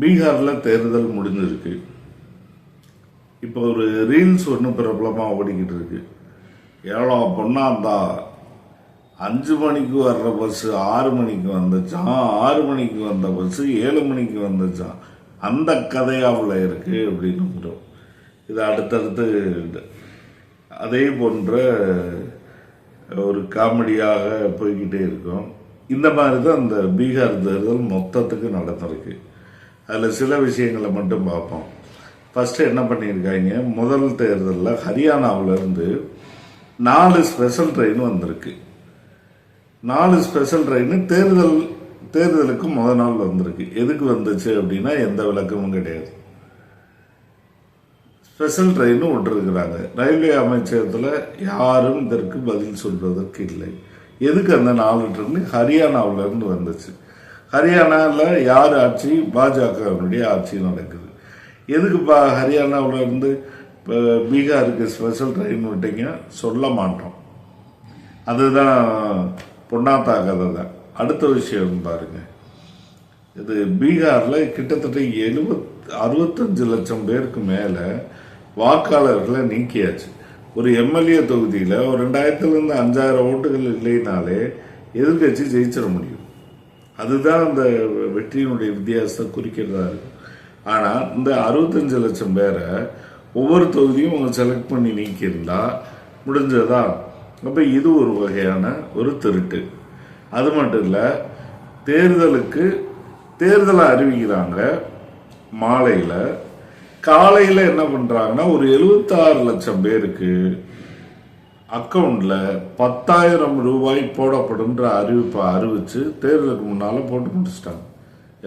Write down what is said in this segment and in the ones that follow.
பீகாரில் தேர்தல் முடிஞ்சிருக்கு. இப்போ ஒரு ரீல்ஸ் ஒன்று பிரபலமாக ஓடிக்கிட்டு இருக்கு. எவ்வளோ பொண்ணாந்தா அஞ்சு மணிக்கு வர்ற பஸ்ஸு ஆறு மணிக்கு வந்துச்சான் ஆறு மணிக்கு வந்த பஸ்ஸு ஏழு மணிக்கு வந்துச்சான் அந்த கதையாவில் இருக்கு அப்படின்னு இது அடுத்தடுத்து அதே போன்ற ஒரு காமெடியாக போய்கிட்டே இருக்கும். இந்த மாதிரி தான் இந்த பீகார் தேர்தல் மொத்தத்துக்கு நடந்திருக்கு. அதில் சில விஷயங்களை மட்டும் பார்ப்போம். ஃபஸ்ட்டு என்ன பண்ணியிருக்காங்க? முதல் தேர்தலில் ஹரியானாவிலேருந்து நாலு ஸ்பெஷல் ட்ரெயின் வந்திருக்கு. நாலு ஸ்பெஷல் ட்ரெயின் தேர்தல் தேர்தலுக்கு முத நாள் வந்திருக்கு. எதுக்கு வந்துச்சு அப்படின்னா எந்த விளக்கமும் கிடையாது. Special train விட்டுருக்குறாங்க. ரயில்வே அமைச்சகத்தில் யாரும் இதற்கு பதில் சொல்வதற்கு இல்லை. எதுக்கு அந்த நாலு ட்ரெயின் ஹரியானாவிலேருந்து வந்துச்சு. ஹரியானாவில் யார் ஆட்சி? பாஜகவினுடைய ஆட்சி நடக்குது. எதுக்குப்பா ஹரியானாவில் இருந்து இப்போ பீகாருக்கு ஸ்பெஷல் ட்ரெயின் விட்டீங்க? சொல்ல மாட்டோம். அதுதான் பொன்னாத்தா கதை தான். அடுத்த விஷயம் பாருங்க. இது பீகாரில் கிட்டத்தட்ட எழுபத் அறுபத்தஞ்சு லட்சம் பேருக்கு மேலே வாக்காளர்களை நீக்கியாச்சு. ஒரு எம்எல்ஏ தொகுதியில் ஒரு ரெண்டாயிரத்துலேருந்து அஞ்சாயிரம் ஓட்டுகள் இல்லைனாலே எதிர்கட்சி ஜெயிச்சிட முடியும். அதுதான் அந்த வெற்றியினுடைய வித்தியாசத்தை குறிக்கிறதா இருக்கும். ஆனால் இந்த அறுபத்தஞ்சு லட்சம் பேரை ஒவ்வொரு தொகுதியும் அவங்க செலக்ட் பண்ணி நீக்கியிருந்தா முடிஞ்சதா? அப்போ இது ஒரு வகையான ஒரு திருட்டு. அது மட்டும் இல்லை தேர்தலுக்கு தேர்தலை அறிவிக்கிறாங்க மாலையில். காலையில் என்ன பண்ணுறாங்கன்னா ஒரு எழுபத்தாறு லட்சம் பேருக்கு அக்கௌண்ட்ல பத்தாயிரம் ரூபாய் போடப்படும்ன்ற அறிவிப்பை அறிவித்து தேர்தலுக்கு முன்னால் போட்டு முடிச்சிட்டாங்க.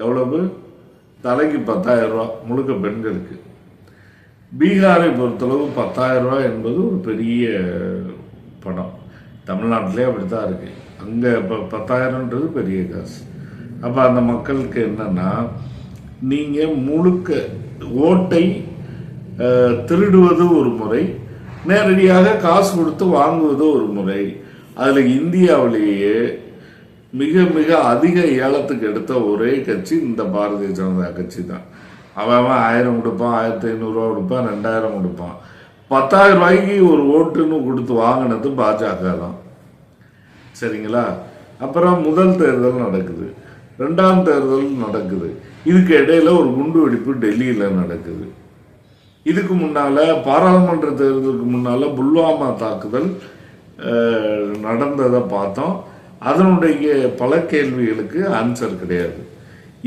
எவ்வளவு? தலைக்கு பத்தாயிரம் ரூபா முழுக்க பெண்களுக்கு. பீகாரை பொறுத்தளவு பத்தாயிரம் என்பது ஒரு பெரிய பணம். தமிழ்நாட்டிலே அப்படித்தான் இருக்குது அங்கே இப்போ பத்தாயிரன்றது பெரிய காசு. அப்போ அந்த மக்களுக்கு என்னென்னா நீங்கள் முழுக்க ஓட்டை திருடுவது ஒரு முறை நேரடியாக காசு கொடுத்து வாங்குவது ஒரு முறை. அதில் இந்தியாவிலேயே மிக மிக அதிக ஏலத்துக்கு எடுத்த ஒரே கட்சி இந்த பாரதிய ஜனதா கட்சி தான். அவன் அவன் ஆயிரம் கொடுப்பான் ஆயிரத்தி ஐநூறுரூவா கொடுப்பான் ரெண்டாயிரம் கொடுப்பான். பத்தாயிரம் ரூபாய்க்கு ஒரு ஓட்டுன்னு கொடுத்து வாங்கினது பாஜக தான். சரிங்களா? அப்புறம் முதல் தேர்தல் நடக்குது. ரெண்டாம் தேர்தல் நடக்குது. இதுக்கு இடையில ஒரு குண்டு வெடிப்பு டெல்லியில் நடக்குது. இதுக்கு முன்னால் பாராளுமன்ற தேர்தலுக்கு முன்னால புல்வாமா தாக்குதல் நடந்ததை பார்த்தோம். அதனுடைய பல கேள்விகளுக்கு ஆன்சர் கிடையாது.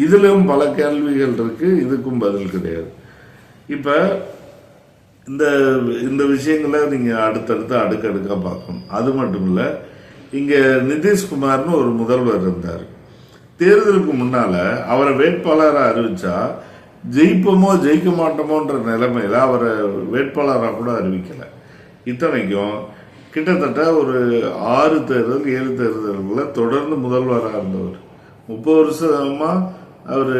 இதிலும் பல கேள்விகள் இருக்குது இதுக்கும் பதில் கிடையாது. இப்போ இந்த இந்த விஷயங்களை நீங்கள் அடுத்தடுத்து அடுக்கடுக்காக பார்க்கணும். அது மட்டும் இல்லை இங்கே நிதிஷ்குமார்னு ஒரு முதல்வர் இருந்தார். தேர்தலுக்கு முன்னால அவரை வேட்பாளராக அறிவித்தா ஜெயிப்போமோ ஜெயிக்க மாட்டோமோன்ற நிலைமையில் அவரை வேட்பாளராக கூட அறிவிக்கலை. இத்தனைக்கும் கிட்டத்தட்ட ஒரு ஆறு தேர்தல் ஏழு தேர்தல்களில் தொடர்ந்து முதல்வராக இருந்தவர். முப்பது வருஷமாக அவர்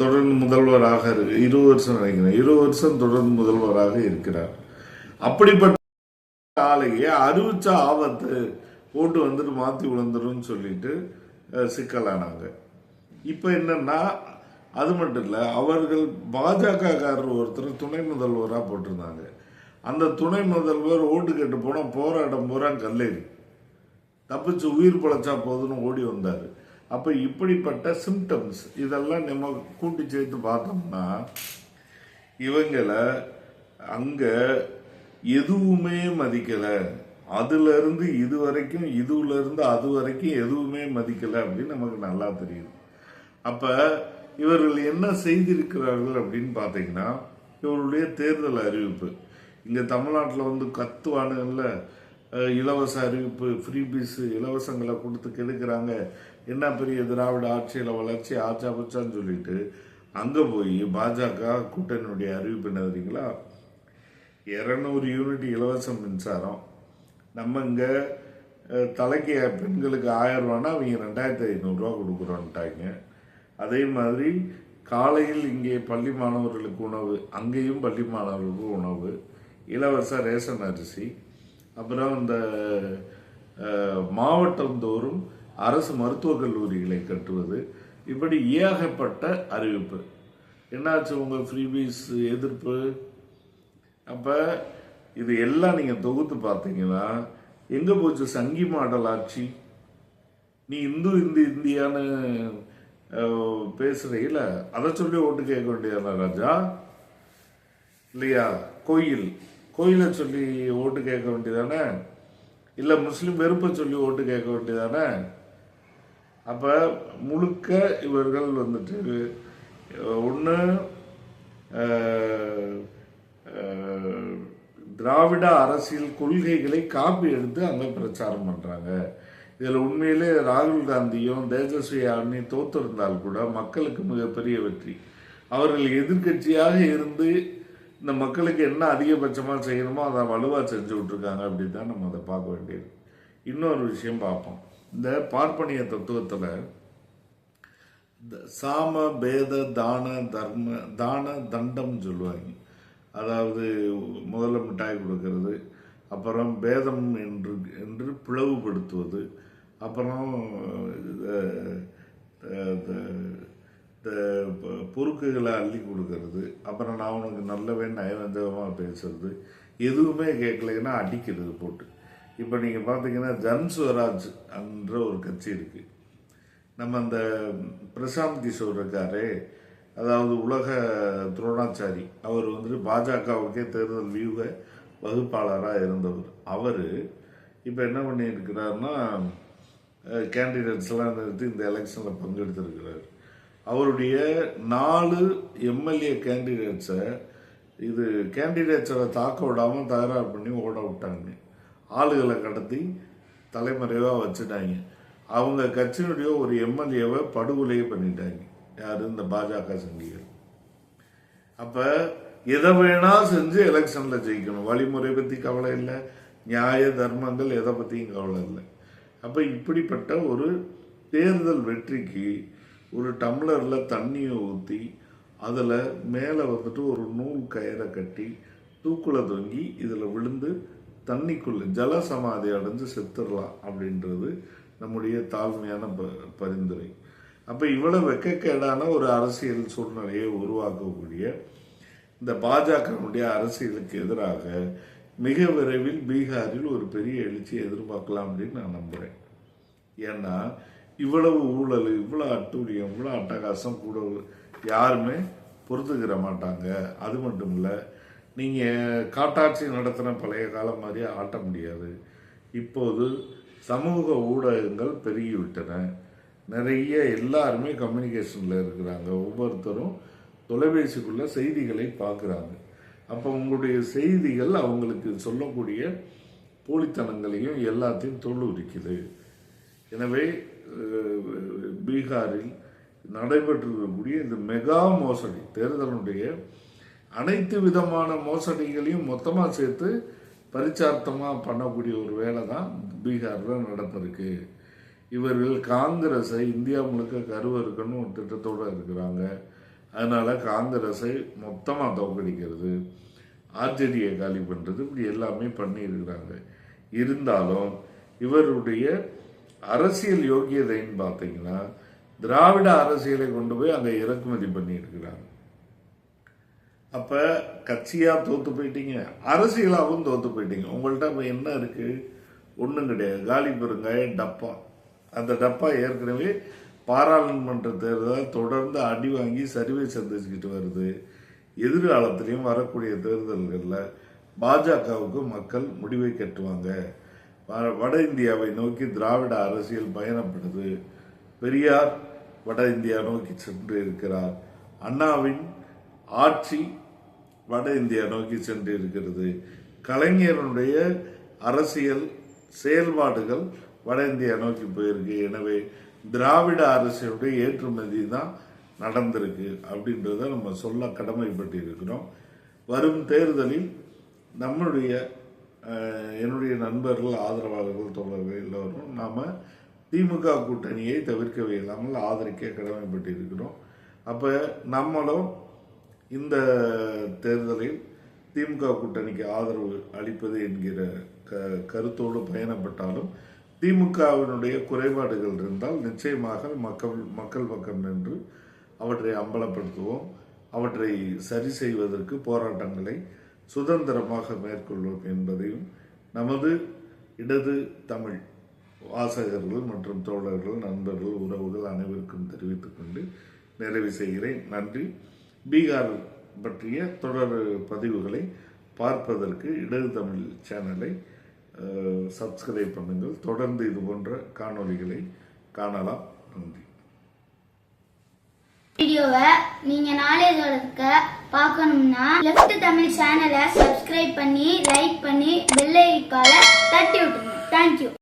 தொடர்ந்து முதல்வராக இருக்கு இருபது வருஷம் நினைக்கிறேன். இருபது வருஷம் தொடர்ந்து முதல்வராக இருக்கிறார். அப்படிப்பட்ட ஆளையே அறிவிச்ச ஆபத்து ஓட்டு வந்துட்டு மாற்றி விழுந்துடும் சொல்லிட்டு சிக்கலானாங்க. இப்போ என்னன்னா அது மட்டும் இல்லை அவர்கள் பாஜகக்காரர் ஒருத்தர் துணை முதல்வராக போட்டிருந்தாங்க. அந்த துணை முதல்வர் ஓட்டு கேட்டு போனால் போராட்டம் பூரா கல்லேரி தப்பிச்சு உயிர் பழச்சா போதுன்னு ஓடி வந்தார். அப்போ இப்படிப்பட்ட சிம்டம்ஸ் இதெல்லாம் நம்ம கூட்டி சேர்த்து பார்த்தோம்னா இவங்களை அங்கே எதுவுமே மதிக்கலை. அதுலேருந்து இது வரைக்கும் இதுலேருந்து அது வரைக்கும் எதுவுமே மதிக்கலை அப்படின்னு நமக்கு நல்லா தெரியுது அப்போ இவர்கள் என்ன செய்திருக்கிறார்கள் அப்படின்னு பார்த்தீங்கன்னா இவருடைய தேர்தல் அறிவிப்பு. இங்கே தமிழ்நாட்டில் வந்து கத்துவானுங்கள்ல இலவச அறிவிப்பு ஃப்ரீ பீஸ் இலவசங்களை கொடுத்து கெடுக்கிறாங்க. என்ன பெரிய திராவிட ஆட்சியில் வளர்ச்சி ஆச்சா பச்சான்னு சொல்லிட்டு அங்கே போய் பாஜக கூட்டணியுடைய அறிவிப்பு என்ன தெரியுங்களா? இரநூறு யூனிட் இலவச மின்சாரம். நம்ம இங்கே தலைக்கு பெண்களுக்கு ஆயிரம் ரூபான்னா அவங்க ரெண்டாயிரத்தி ஐநூறுரூவா கொடுக்குறோன்ட்டாங்க. அதே மாதிரி காலையில் இங்கே பள்ளி மாணவர்களுக்கு உணவு அங்கேயும் பள்ளி மாணவர்களுக்கு உணவு இலவச ரேஷன் அரிசி அப்புறம் இந்த மாவட்டந்தோறும் அரசு மருத்துவக் கல்லூரிகளை கட்டுவது இப்படி ஏகப்பட்ட அறிவிப்பு. என்னாச்சு உங்கள் ஃப்ரீபீஸ் எதிர்ப்பு? அப்போ இது எல்லாம் நீங்கள் தொகுத்து பார்த்தீங்கன்னா எங்கே போச்சு சங்கி மாடல் ஆட்சி? நீ இந்து இந்து இந்தியான்னு அஹ், அதை சொல்லி ஓட்டு கேட்க வேண்டியதான ராஜா? இல்லையா? கோயில். கோயிலை சொல்லி ஓட்டு கேட்க வேண்டியதானே இல்லை முஸ்லீம் வெறுப்பை சொல்லி ஓட்டு கேட்க வேண்டியதானே அப்போ முழுக்க இவர்கள் வந்துட்டு ஒன்று திராவிட அரசியல் கொள்கைகளை காப்பி எடுத்து அங்கே பிரச்சாரம் பண்ணுறாங்க இதில் உண்மையிலே ராகுல் காந்தியும் தேஜஸ்வி யானி தோத்திருந்தால் கூட மக்களுக்கு மிகப்பெரிய வெற்றி. அவர்கள் எதிர்க்கட்சியாக இருந்து இந்த மக்களுக்கு என்ன அதிகபட்சமாக செய்யணுமோ அதை வலுவாக செஞ்சு விட்ருக்காங்க அப்படி தான் நம்ம அதை பார்க்க வேண்டியது. இன்னொரு விஷயம் பார்ப்போம். இந்த பார்ப்பனிய தத்துவத்தில் இந்த சாம பேத தான தர்ம தான தண்டம் சொல்லுவாங்க. அதாவது முதல்ல மிட்டாய் கொடுக்கறது அப்புறம் பேதம் என்று என்று பிளவுபடுத்துவது அப்புறம் பொறுக்குகளை அள்ளி கொடுக்கறது. அப்புறம் நான் உனக்கு நல்லவன் நயவஞ்சகமாக பேசுறது. எதுவுமே கேட்கலைன்னா அடிக்கிறது போட்டு. இப்போ நீங்கள் பார்த்தீங்கன்னா ஜன் ஸ்வராஜ் என்ற ஒரு கட்சி இருக்குது நம்ம அந்த பிரசாந்த் கிஷோர் இருக்காரே. அதாவது உலக துரோணாச்சாரி. அவர் வந்துட்டு பாஜகவுக்கே தேர்தல் வியூக வகுப்பாளராக இருந்தவர். அவர் இப்போ என்ன பண்ணியிருக்கிறாருன்னா கேண்டிடேட்ஸ்லாம் நிறுத்தி இந்த எலெக்ஷனில் பங்கெடுத்திருக்கிறார். அவருடைய நாலு எம்எல்ஏ கேண்டிடேட்ஸை இது கேண்டிடேட்ஸை தாக்க விடாமல் தகராறு பண்ணி ஓட விட்டாங்க. ஆளுகளை கடத்தி தலைமறைவாக வச்சுட்டாங்க. அவங்க கட்சியினுடைய ஒரு எம்எல்ஏவை படுகொலையே பண்ணிட்டாங்க. யார்? இந்த பாஜக சங்கிகள். அப்போ எதை வேணா செஞ்சு எலெக்ஷனில் ஜெயிக்கணும். வழிமுறை பற்றி கவலை இல்லை. நியாய தர்மங்கள் எதை பற்றியும் கவலை இல்லை. அப்ப இப்படிப்பட்ட ஒரு தேர்தல் வெற்றிக்கு ஒரு டம்ளர்ல தண்ணியை ஊற்றி அதில் மேலே வந்துட்டு ஒரு நூல் கயிறை கட்டி தூக்குல தொங்கி இதில் விழுந்து தண்ணிக்குள்ளே ஜல சமாதி அடைஞ்சு செத்துடலாம் அப்படின்றது நம்முடைய தாழ்மையான ப- பரிந்துரை. அப்போ இவ்வளவு வெக்கக்கேடான ஒரு அரசியல் சூழ்நிலையை உருவாக்கக்கூடிய இந்த பாஜகவுடைய அரசியலுக்கு எதிராக மிக விரைவில் பீகாரில் ஒரு பெரிய எழுச்சியை எதிர்பார்க்கலாம் அப்படின்னு நான் நம்புகிறேன் ஏன்னா இவ்வளவு ஊழல் இவ்வளோ அட்டூழியம் இவ்வளோ அட்டகாசம் கூட யாருமே பொறுத்துக்கிற மாட்டாங்க. அது மட்டும் இல்லை நீங்கள் காட்டாட்சி நடத்தின பழைய காலம் மாதிரி ஆட்ட முடியாது. இப்போது சமூக ஊடகங்கள் பெருகிவிட்டன. நிறைய எல்லாருமே கம்யூனிகேஷனில் இருக்கிறாங்க. ஒவ்வொருத்தரும் தொலைபேசிக்குள்ளே செய்திகளை பார்க்குறாங்க. அப்போ உங்களுடைய செய்திகள் அவங்களுக்கு சொல்லக்கூடிய போலித்தனங்களையும் எல்லாத்தையும் தோல்லுரிக்குது எனவே பீகாரில் நடைபெற்றிருக்கக்கூடிய இந்த மெகா மோசடி தேர்தலுடைய அனைத்து விதமான மோசடிகளையும் மொத்தமாக சேர்த்து பரிச்சார்த்தமாக பண்ணக்கூடிய ஒரு வேலை தான் பீகாரில் நடந்திருக்கு. இவர்கள் காங்கிரஸை இந்தியா முழுக்க கருவறுக்கணும் ஒரு திட்டத்தோடு இருக்கிறாங்க. அதனால காங்கிரஸை மொத்தமாக தோக்கடிக்கிறது ஆர்ஜேடியை காலி பண்ணுறது இப்படி எல்லாமே பண்ணியிருக்கிறாங்க. இருந்தாலும் இவருடைய அரசியல் யோகியதைன்னு பார்த்தீங்கன்னா திராவிட அரசியலை கொண்டு போய் அங்கே இறக்குமதி பண்ணியிருக்கிறாங்க. அப்போ கட்சியாக தோற்று போயிட்டீங்க அரசியலாகவும் தோற்று போயிட்டீங்க. உங்கள்கிட்ட இப்போ என்ன இருக்கு? ஒன்றும் கிடையாது. காலி பெருங்காய டப்பா. அந்த டப்பா ஏற்கனவே பாராளுமன்ற தேர்தல் தொடர்ந்து அடி வாங்கி சரிவை சந்திச்சுக்கிட்டு வருது. எதிர்காலத்திலையும் வரக்கூடிய தேர்தல்களில் பாஜகவுக்கு மக்கள் முடிவை கட்டுவாங்க. வ- வட இந்தியாவை நோக்கி திராவிட அரசியல் பயணப்படுது. பெரியார் வட இந்தியா நோக்கி சென்று இருக்கிறார். அண்ணாவின் ஆட்சி வட இந்தியா நோக்கி சென்று இருக்கிறது. கலைஞருடைய அரசியல் செயல்பாடுகள் வட இந்தியா நோக்கி போயிருக்கு. எனவே திராவிட அரசியலுடைய ஏற்றுமதி தான் நடந்திருக்கு அப்படின்றத நம்ம சொல்ல கடமைப்பட்டு இருக்கிறோம் வரும் தேர்தலில் நம்முடைய என்னுடைய நண்பர்கள் ஆதரவாளர்கள் தொடர்கள் எல்லோரும் நாம் திமுக கூட்டணியை தவிர்க்கவே இல்லாமல் ஆதரிக்க கடமைப்பட்டு இருக்கிறோம் அப்போ நம்மளும் இந்த தேர்தலில் திமுக கூட்டணிக்கு ஆதரவு அளிப்பது என்கிற க கருத்தோடு பயணப்பட்டாலும் திமுகவினுடைய குறைபாடுகள் இருந்தால் நிச்சயமாக மக்கள் மக்கள் பக்கம் நின்று அவற்றை அம்பலப்படுத்துவோம். அவற்றை சரி செய்வதற்கு போராட்டங்களை சுதந்திரமாக மேற்கொள்வோம் என்பதையும் நமது இடது தமிழ் வாசகர்கள் மற்றும் தோழர்கள் நண்பர்கள் உறவுகள் அனைவருக்கும் தெரிவித்துக் கொண்டு நிறைவு செய்கிறேன். நன்றி. பீகார் பற்றிய தொடர் பதிவுகளை பார்ப்பதற்கு இடது தமிழ் சேனலை சப்ஸ்கிரைப் பண்ணுங்கள். தொடர்ந்து இது போன்ற காணொளிகளை காணலாம். நன்றி. வீடியோவை நீங்க நாலேஜ் வளர்க்க பார்க்கணும்னா லெஃப்ட் தமிழ் சேனலை சப்ஸ்கிரைப் பண்ணி லைக் பண்ணி பெல் ஐக்கால தட்டி விட்டுருங்க. தேங்க்யூ